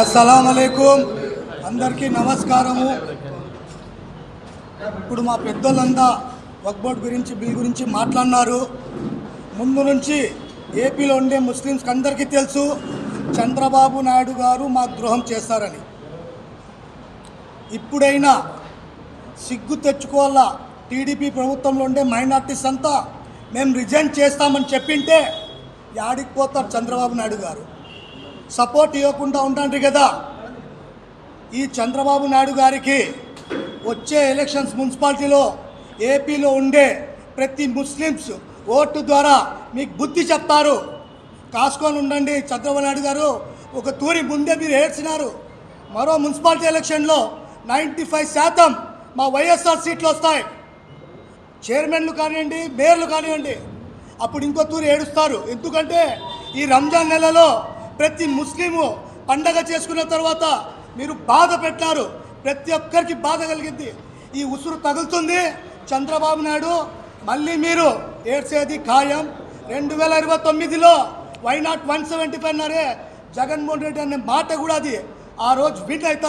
అస్సలం అందరికీ నమస్కారము. ఇప్పుడు మా పెద్దలంతా వక్బోర్డ్ గురించి బిల్ గురించి మాట్లాడినారు. ముందు నుంచి ఏపీలో ఉండే ముస్లిమ్స్కి అందరికీ తెలుసు చంద్రబాబు నాయుడు గారు మా ద్రోహం చేస్తారని. ఇప్పుడైనా సిగ్గు తెచ్చుకోవాలా? టీడీపీ ప్రభుత్వంలో ఉండే మైనార్టీస్ అంతా మేము రిజైన్ చేస్తామని చెప్పింటే యాడికి పోతారు చంద్రబాబు నాయుడు గారు. సపోర్ట్ ఇవ్వకుండా ఉంటాండ్రి కదా. ఈ చంద్రబాబు నాయుడు గారికి వచ్చే ఎలక్షన్స్ మున్సిపాలిటీలో ఏపీలో ఉండే ప్రతి ముస్లిమ్స్ ఓటు ద్వారా మీకు బుద్ధి చెప్తారు. కాసుకొని ఉండండి చంద్రబాబు నాయుడు గారు. ఒక తూరి ముందే మీరు ఏడ్చినారు. మరో మున్సిపాలిటీ ఎలక్షన్లో నైంటీ ఫైవ్ శాతం మా వైఎస్ఆర్ సీట్లు వస్తాయి. చైర్మన్లు కానివ్వండి మేయర్లు కానివ్వండి అప్పుడు ఇంకో తూరి ఏడుస్తారు. ఎందుకంటే ఈ రంజాన్ నెలలో ప్రతి ముస్లిము పండగ చేసుకున్న తర్వాత మీరు బాధ పెట్టారు ప్రతి ఒక్కరికి బాధ కలిగింది. ఈ ఉసురు తగులుతుంది. చంద్రబాబు నాయుడు మళ్ళీ మీరు ఏడ్చేది ఖాయం. రెండు వేల ఇరవై తొమ్మిదిలో why not one seventy five అన్నారే జగన్మోహన్ రెడ్డి అనే మాట కూడా అది. ఆ రోజు విన్ అవుతారు.